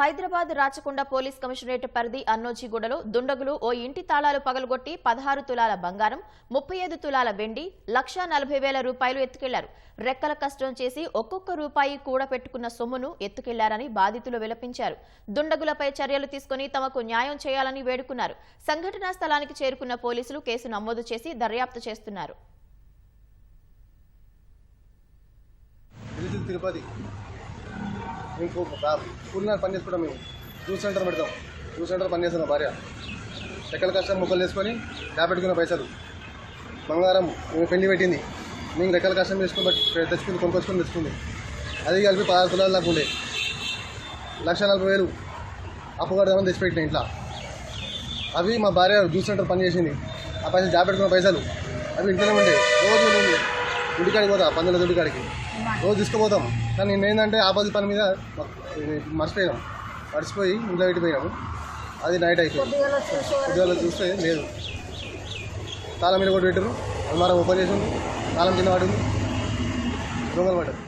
Hyderabad Rachakonda police commissionerate పరిధి అన్నోజిగూడలో దుండగులు ఓ ఇంటి తాళాలు పగలగొట్టి పదహారు తులాల బంగారం ముప్పై ఐదు తులాల వెండి లక్షా నలభై వేల రూపాయలు ఎత్తుకెళ్ళారు. రెక్కల కష్టం చేసి ఒక్కొక్క రూపాయి కూడబెట్టుకున్న సొమ్మును ఎత్తుకెళ్ళారని బాధితులు విలపించారు. దుండగులపై చర్యలు తీసుకుని తమకు న్యాయం చేయాలని వేడుకున్నారు. సంఘటనా స్థలానికి చేరుకున్న పోలీసులు కేసు నమోదు చేసి దర్యాప్తు చేస్తున్నారు. తిరుపతి. మేము కూ- పని చేసుకుంటాం మేము. జ్యూస్ సెంటర్ పెడతాం. జ్యూస్ సెంటర్ పని చేస్తాం భార్య. ఎక్కడ కష్టం ముక్కలు వేసుకొని పెట్టుకున్న పైసలు. బంగారం మేము పెళ్ళి పెట్టింది. మేము రెక్కల కష్టం చేసుకుని తెచ్చుకుంది కొనుక్కొచ్చుకొని తెచ్చుకుంది. అది కలిపి పదహారు తులాలు నాకు ఉండే. లక్ష నలభై వేలు అప్పు కడదామని తెచ్చిపెట్టిన ఇంట్లో. అవి మా భార్య జ్యూస్ సెంటర్ పని చేసింది. ఆ పైసలు జాబ్ పెట్టుకున్న పైసలు. అవి ఇంట్లోనే ఉండే. రోజు ఉండే. దుడికాడికి పోతా పందుల దుడికాడికి రోజు తీసుకుపోతాం. కానీ నేను ఏంటంటే ఆపోజిట్ పని మీద మర్చిపోయినాం. మర్చిపోయి ఇంట్లో పెట్టిపోయినాము అది నైట్ అయిపోయింది ఉద్యోగాలు చూస్తే లేదు. తాళం మీద కూడా పెట్టారు అల్మారం ఓపెన్ చేసి తాళం కింద పడింది. దొంగలు పడ్డారు.